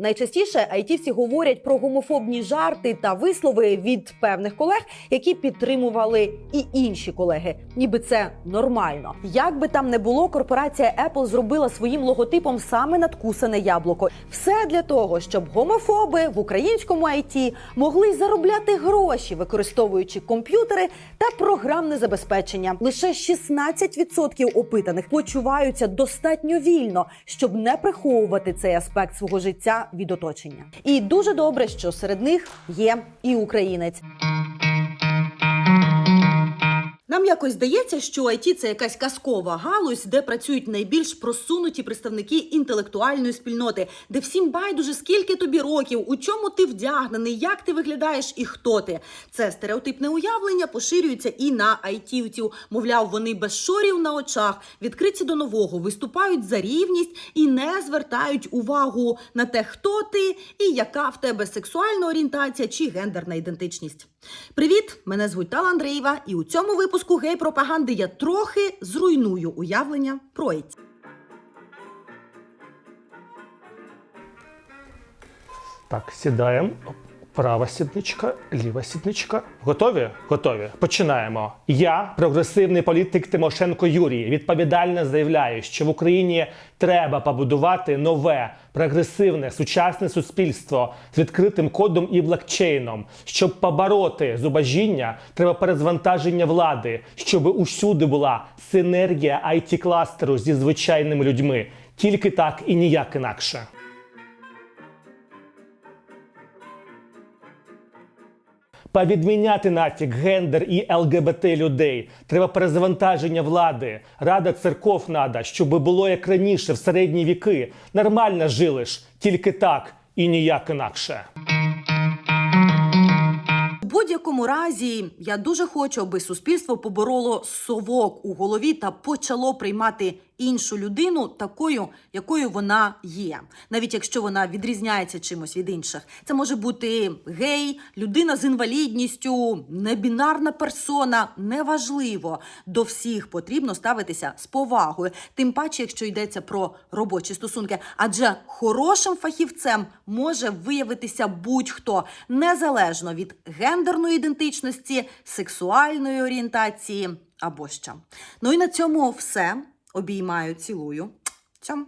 Найчастіше айтівці говорять про гомофобні жарти та вислови від певних колег, які підтримували і інші колеги, ніби це нормально. Як би там не було, корпорація Apple зробила своїм логотипом саме надкусане яблуко. Все для того, щоб гомофоби в українському IT могли заробляти гроші, використовуючи комп'ютери та програмне забезпечення. Лише 16% опитаних почуваються достатньо вільно, щоб не приховувати цей аспект свого життя від оточення. І дуже добре, що серед них є і українець. Нам якось здається, що IT – це якась казкова галузь, де працюють найбільш просунуті представники інтелектуальної спільноти, де всім байдуже скільки тобі років, у чому ти вдягнений, як ти виглядаєш і хто ти. Це стереотипне уявлення поширюється і на айтівців. Мовляв, вони без шорів на очах, відкриті до нового, виступають за рівність і не звертають увагу на те, хто ти і яка в тебе сексуальна орієнтація чи гендерна ідентичність. Привіт! Мене звуть Тала Андреєва, і у цьому випуску гей-пропаганди я трохи зруйную уявлення про ІТ. Так, сідаємо. Права сідничка, ліва сідничка. Готові? Готові. Починаємо. Я, прогресивний політик Тимошенко Юрій, відповідально заявляю, що в Україні треба побудувати нове, прогресивне, сучасне суспільство з відкритим кодом і блокчейном. Щоб побороти зубожіння, треба перезвантаження влади, щоб усюди була синергія it кластеру зі звичайними людьми. Тільки так і ніяк інакше. Повідміняти нафіг гендер і ЛГБТ людей. Треба перезавантаження влади. Рада церков надо, щоб було як раніше, в середні віки. Нормально жили ж, тільки так і ніяк інакше. У будь-якому разі я дуже хочу, аби суспільство побороло совок у голові та почало приймати іншу людину такою, якою вона є, навіть якщо вона відрізняється чимось від інших. Це може бути гей, людина з інвалідністю, небінарна персона. Неважливо. До всіх потрібно ставитися з повагою, тим паче, якщо йдеться про робочі стосунки. Адже хорошим фахівцем може виявитися будь-хто незалежно від гендерної ідентичності, сексуальної орієнтації або що. Ну і на цьому все. Обіймаю, цілую. Цьом.